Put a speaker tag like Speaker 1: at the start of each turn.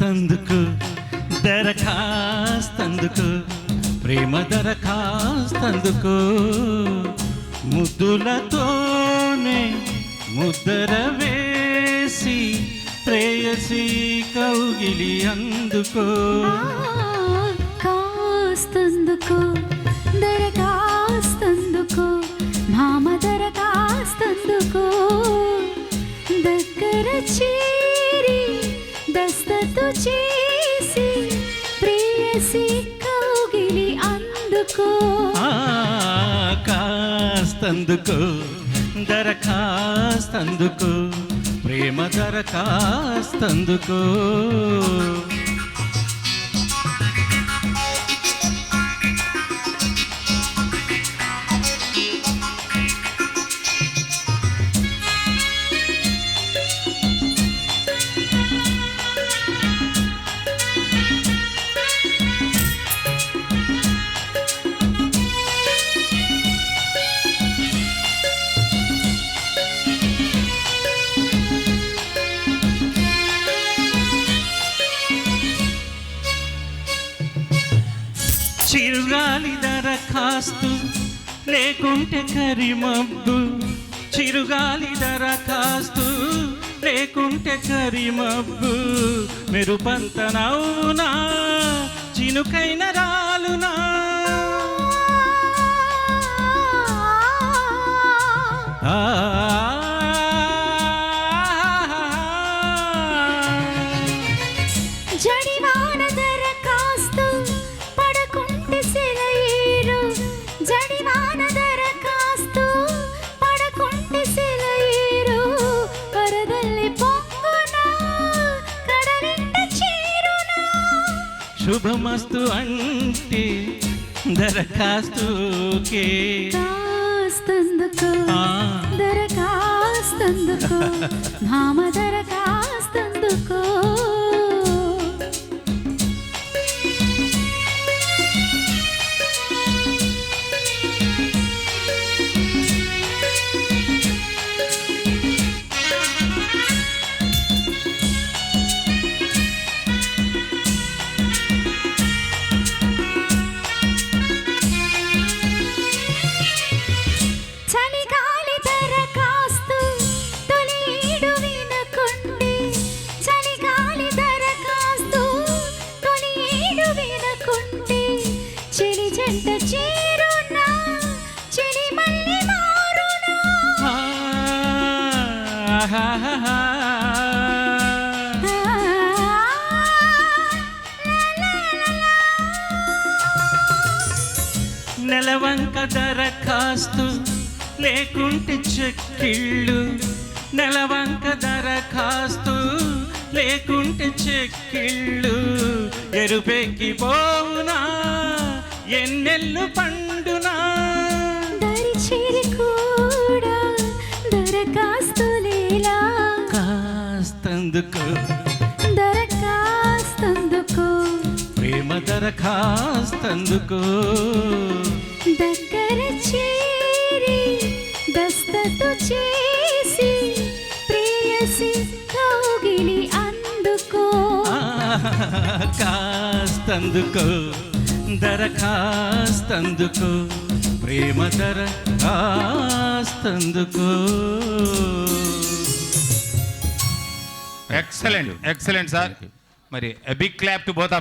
Speaker 1: దరఖాస్తందుకు దరఖాస్తందుకు ప్రేమ దరఖాస్తందుకు ముద్దులతోనే ముద్దర వేసి ప్రేయసి కౌగిలి అందుకో.
Speaker 2: కాస్తందుకో. దస్తతు చేసి ప్రేయసి కౌగిలి అందుకో.
Speaker 1: కాస్తందుకు దరఖాస్తందుకు ప్రేమ దరఖాస్తందుకు చిరుగాలి దరఖాస్తు లేకుంటే కరిమబ్బు. చిరుగాలి దరఖాస్తు లేకుంటే కరిమబ్బు. మెరుపంత నవ్వునా చినుకైన రాలునా శుభమస్తు అంటే దరఖాస్తుకే ఆ.
Speaker 2: దరఖాస్తందుకో మామ దరఖాస్తందుకో చెలి జంట చేరునా? చెలి మళ్ళీ మారునా?
Speaker 1: నెలవంక దరఖాస్తు లేకుంటే చెక్కిళ్ళు. నెలవంక దరఖాస్తు లేకుంటే చెక్కిళ్ళు. ఎరుపెక్కి పోవునా? ఎన్నెల్లు పండునా?
Speaker 2: దరి చేరి కూడా దరఖాస్తు లేలా?
Speaker 1: కాస్తందుకు.
Speaker 2: దరఖాస్తందుకో.
Speaker 1: ప్రేమ దరఖాస్తందుకు.
Speaker 2: దగ్గర చేరి దస్తతు చేసి ప్రేయసి కౌగిలి అందుకో.
Speaker 1: కాస్తందుకు. దరఖాస్తందుకు ప్రేమ దరఖాస్తందుకు
Speaker 3: ఎక్సలెంట్ ఎక్సలెంట్ సార్ మరి big clap to both of